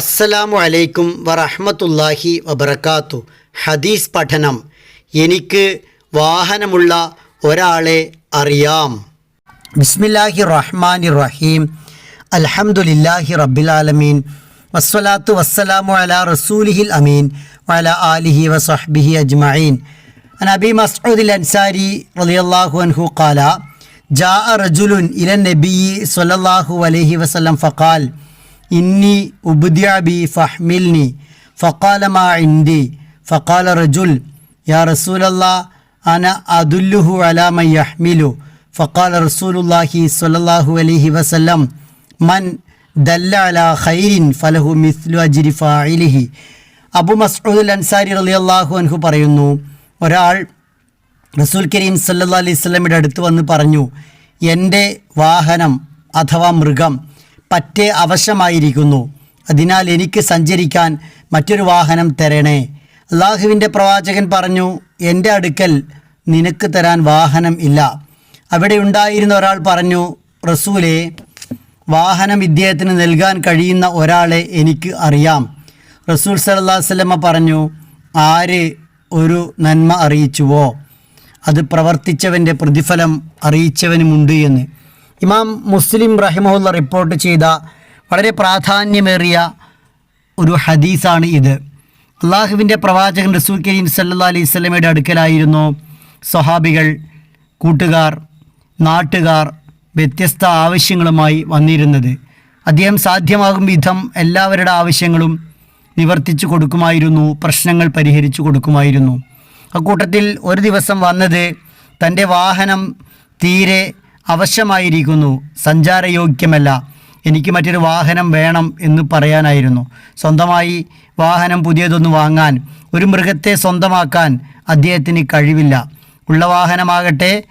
അസ്സലാമു അലൈക്കും വറഹമത്തല്ലാഹി വബർക്കാത്തു ഹദീസ് പഠനം. എനിക്ക് വാഹനമുള്ള ഒരാളെ അറിയാം. ബിസ്മില്ലാഹി റഹ്മാൻ റഹീം. അലഹമുല്ലാഹി റബിലാലമീൻ വസ്വലാത്തു വസ്സലാമു അല റസൂലിഹിൽ അമീൻ. വല ആലിഹി വസ്ബിഹി അജ്മീൻ നബി മസ്ഊദിൽ അൻസാരി റലിയല്ലാഹു അൻഹു കാല ജാ റജുലുൻ ഇല നബി സൊല്ലാഹു അലഹി വസ്ലം ഫക്കാൽ ഇന്നി ഉബ്ദ്യാബി ഫഹ്മിൽനി ഫക്കാല മാ ഇന്തി ഫക്കാല റജുൽ യാ റസൂലല്ല അന അതുല്ലുഹു അലാമ യഹ്മിലു ഫക്കാല റസൂലുല്ലാഹി സ്വലല്ലാഹു അലൈഹി വസല്ലം മൻ ദല്ല അല ഖൈരിൻ ഫലഹു മിസ്ലു അജിരി ഫായിലിഹി അബു മസ്ഊദുൽ അൻസാരി അലി അള്ളാഹു അൻഹു പറയുന്നു ഒരാൾ റസൂൽ കരീം സല്ലാ അലൈഹി സ്വലമിയുടെ അടുത്ത് വന്ന് പറഞ്ഞു എന്റെ വാഹനം അഥവാ മൃഗം പറ്റേ അവശമായിരിക്കുന്നു അതിനാൽ എനിക്ക് സഞ്ചരിക്കാൻ മറ്റൊരു വാഹനം തരണേ. അള്ളാഹുവിന്റെ പ്രവാചകൻ പറഞ്ഞു എന്റെ അടുക്കൽ നിനക്ക് തരാൻ വാഹനം ഇല്ല. അവിടെ ഉണ്ടായിരുന്ന ഒരാൾ പറഞ്ഞു റസൂലെ വാഹനം ഇദ്ദേഹത്തിന് നൽകാൻ കഴിയുന്ന ഒരാളെ എനിക്ക് അറിയാം. റസൂൽ സല്ലല്ലാഹു അലൈഹി വസല്ലമ പറഞ്ഞു ആര് ഒരു നന്മ അറിയിച്ചുവോ? അത് പ്രവർത്തിച്ചവന്റെ പ്രതിഫലം അറിയിച്ചവനുമുണ്ട് എന്ന്. ഇമാം മുസ്ലിം റഹിമുല്ല റിപ്പോർട്ട് ചെയ്ത വളരെ പ്രാധാന്യമേറിയ ഒരു ഹദീസാണ് ഇത്. അള്ളാഹുവിന്റെ പ്രവാചകൻ റസൂൽ കരീം സല്ലാ അലൈഹി സ്വലമയുടെ അടുക്കലായിരുന്നു സ്വഹാബികൾ കൂട്ടുകാർ നാട്ടുകാർ വ്യത്യസ്ത ആവശ്യങ്ങളുമായി വന്നിരുന്നത്. അദ്ദേഹം സാധ്യമാകും വിധം എല്ലാവരുടെ ആവശ്യങ്ങളും നിവർത്തിച്ചു കൊടുക്കുമായിരുന്നു പ്രശ്നങ്ങൾ പരിഹരിച്ചു കൊടുക്കുമായിരുന്നു. അക്കൂട്ടത്തിൽ ഒരു ദിവസം വന്നത് തന്റെ വാഹനം തീരെ അവശമായിരിക്കുന്നു. സഞ്ചാരയോഗ്യമല്ല. എനിക്ക് മറ്റൊരു വാഹനം വേണം എന്ന് പറയാനായിരുന്നു. സ്വന്തമായി വാഹനം പുതിയതൊന്ന് വാങ്ങാൻ ഒരു മൃഗത്തെ സ്വന്തമാക്കാൻ അദ്ദേഹത്തിന് കഴിവില്ല. ഉള്ള വാഹനമാകട്ടെ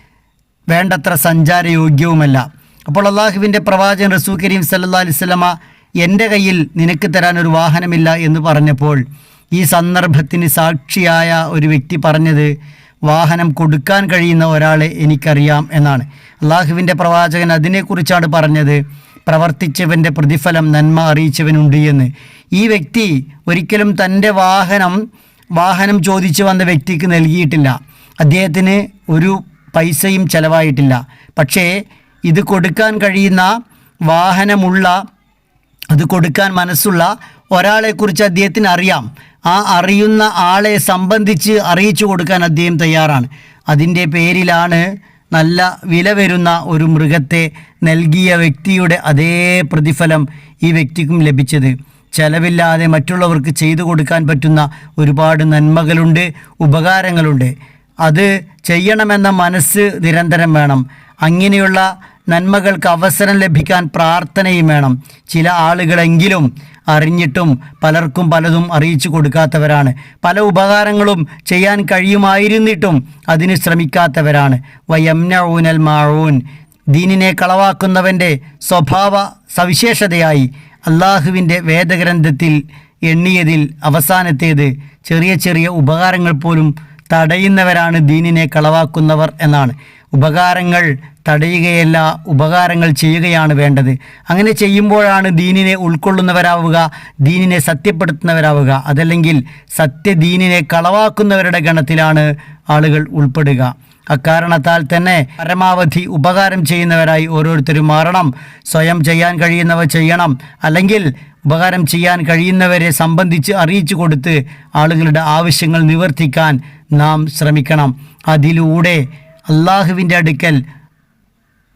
വേണ്ടത്ര സഞ്ചാരയോഗ്യവുമല്ല. അപ്പോൾ അള്ളാഹുവിന്റെ പ്രവാചകൻ റസൂ കരീം സല്ലാ അലിസ്ലമ എന്റെ കയ്യിൽ നിനക്ക് തരാൻ ഒരു വാഹനമില്ല എന്ന് പറഞ്ഞപ്പോൾ ഈ സന്ദർഭത്തിന് സാക്ഷിയായ ഒരു വ്യക്തി പറഞ്ഞത് വാഹനം കൊടുക്കാൻ കഴിയുന്ന ഒരാളെ എനിക്കറിയാം എന്നാണ്. അള്ളാഹുവിന്റെ പ്രവാചകൻ അതിനെക്കുറിച്ചാണ് പറഞ്ഞത്. പ്രവർത്തിച്ചവന്റെ പ്രതിഫലം നന്മ അറിയിച്ചവനുണ്ട് എന്ന്. ഈ വ്യക്തി ഒരിക്കലും തന്റെ വാഹനം വാഹനം ചോദിച്ചു വന്ന വ്യക്തിക്ക് നൽകിയിട്ടില്ല. അദ്ദേഹത്തിന് ഒരു പൈസയും ചിലവായിട്ടില്ല. പക്ഷേ ഇത് കൊടുക്കാൻ കഴിയുന്ന വാഹനമുള്ള അത് കൊടുക്കാൻ മനസ്സുള്ള ഒരാളെക്കുറിച്ച് അദ്ദേഹത്തിന് അറിയാം. ആ അറിയുന്ന ആളെ സംബന്ധിച്ച് അറിയിച്ചു കൊടുക്കാൻ അദ്ദേഹം തയ്യാറാണ്. അതിന്റെ പേരിലാണ് നല്ല വില വരുന്ന ഒരു മൃഗത്തെ നൽകിയ വ്യക്തിയുടെ അതേ പ്രതിഫലം ഈ വ്യക്തിക്കും ലഭിച്ചത്. ചെലവില്ലാതെ മറ്റുള്ളവർക്ക് ചെയ്തു കൊടുക്കാൻ പറ്റുന്ന ഒരുപാട് നന്മകളുണ്ട് ഉപകാരങ്ങളുണ്ട്. അത് ചെയ്യണമെന്ന മനസ്സ് നിരന്തരം വേണം. അങ്ങനെയുള്ള നന്മകൾക്ക് അവസരം ലഭിക്കാൻ പ്രാർത്ഥനയും വേണം. ചില ആളുകളെങ്കിലും അറിഞ്ഞിട്ടും പലർക്കും പലതും അറിയിച്ചു കൊടുക്കാത്തവരാണ്. പല ഉപകാരങ്ങളും ചെയ്യാൻ കഴിയുമായിരുന്നിട്ടും അതിന് ശ്രമിക്കാത്തവരാണ്. വയംനഊനൽ മാഴൂൻ ദീനിനെ കളവാക്കുന്നവന്റെ സ്വഭാവ സവിശേഷതയായി അള്ളാഹുവിന്റെ വേദഗ്രന്ഥത്തിൽ എണ്ണിയതിൽ അവസാനത്തേത് ചെറിയ ചെറിയ ഉപകാരങ്ങൾ പോലും തടയുന്നവരാണ് ദീനിനെ കളവാക്കുന്നവർ എന്നാണ്. ഉപകാരങ്ങൾ തടയുകയല്ല ഉപകാരങ്ങൾ ചെയ്യുകയാണ് വേണ്ടത്. അങ്ങനെ ചെയ്യുമ്പോഴാണ് ദീനിനെ ഉൾക്കൊള്ളുന്നവരാവുക ദീനിനെ സത്യപ്പെടുത്തുന്നവരാവുക. അതല്ലെങ്കിൽ സത്യദീനിനെ കളവാക്കുന്നവരുടെ ഗണത്തിലാണ് ആളുകൾ ഉൾപ്പെടുക. അക്കാരണത്താൽ തന്നെ പരമാവധി ഉപകാരം ചെയ്യുന്നവരായി ഓരോരുത്തരും മാറണം. സ്വയം ചെയ്യാൻ കഴിയുന്നവ ചെയ്യണം. അല്ലെങ്കിൽ ഉപകാരം ചെയ്യാൻ കഴിയുന്നവരെ സംബന്ധിച്ച് അറിയിച്ചു കൊടുത്ത് ആളുകളുടെ ആവശ്യങ്ങൾ നിവർത്തിക്കാൻ നാം ശ്രമിക്കണം. അതിലൂടെ അള്ളാഹുവിന്റെ അടുക്കൽ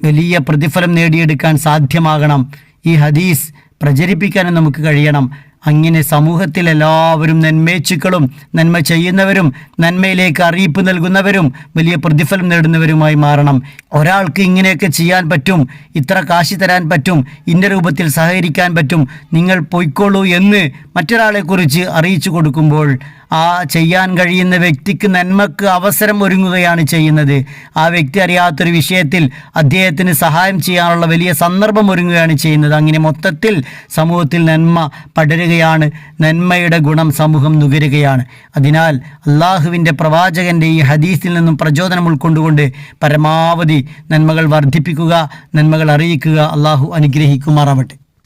വലിയ പ്രതിഫലം നേടിയെടുക്കാൻ സാധ്യമാകണം. ഈ ഹദീസ് പ്രചരിപ്പിക്കാനും നമുക്ക് കഴിയണം. അങ്ങനെ സമൂഹത്തിൽ എല്ലാവരും നന്മേച്ചുക്കളും നന്മ ചെയ്യുന്നവരും നന്മയിലേക്ക് അറിയിപ്പ് നൽകുന്നവരും വലിയ പ്രതിഫലം നേടുന്നവരുമായി മാറണം. ഒരാൾക്ക് ഇങ്ങനെയൊക്കെ ചെയ്യാൻ പറ്റും ഇത്ര കാശി തരാൻ പറ്റും ഇന്ന രൂപത്തിൽ സഹകരിക്കാൻ പറ്റും നിങ്ങൾ പൊയ്ക്കോളൂ എന്ന് മറ്റൊരാളെക്കുറിച്ച് അറിയിച്ചു കൊടുക്കുമ്പോൾ ആ ചെയ്യാൻ കഴിയുന്ന വ്യക്തിക്ക് നന്മക്ക് അവസരം ഒരുങ്ങുകയാണ് ചെയ്യുന്നത്. ആ വ്യക്തി അറിയാത്തൊരു വിഷയത്തിൽ അദ്ദേഹത്തിന് സഹായം ചെയ്യാനുള്ള വലിയ സന്ദർഭം ഒരുങ്ങുകയാണ് ചെയ്യുന്നത്. അങ്ങനെ മൊത്തത്തിൽ സമൂഹത്തിൽ നന്മ പടരുകയാണ്. നന്മയുടെ ഗുണം സമൂഹം നുകരുകയാണ്. അതിനാൽ അള്ളാഹുവിന്റെ പ്രവാചകന്റെ ഈ ഹദീസിൽ നിന്നും പ്രചോദനം ഉൾക്കൊണ്ടുകൊണ്ട് പരമാവധി നന്മകൾ വർദ്ധിപ്പിക്കുക നന്മകൾ അറിയിക്കുക അള്ളാഹു അനുഗ്രഹിക്കുമാറാവട്ടെ.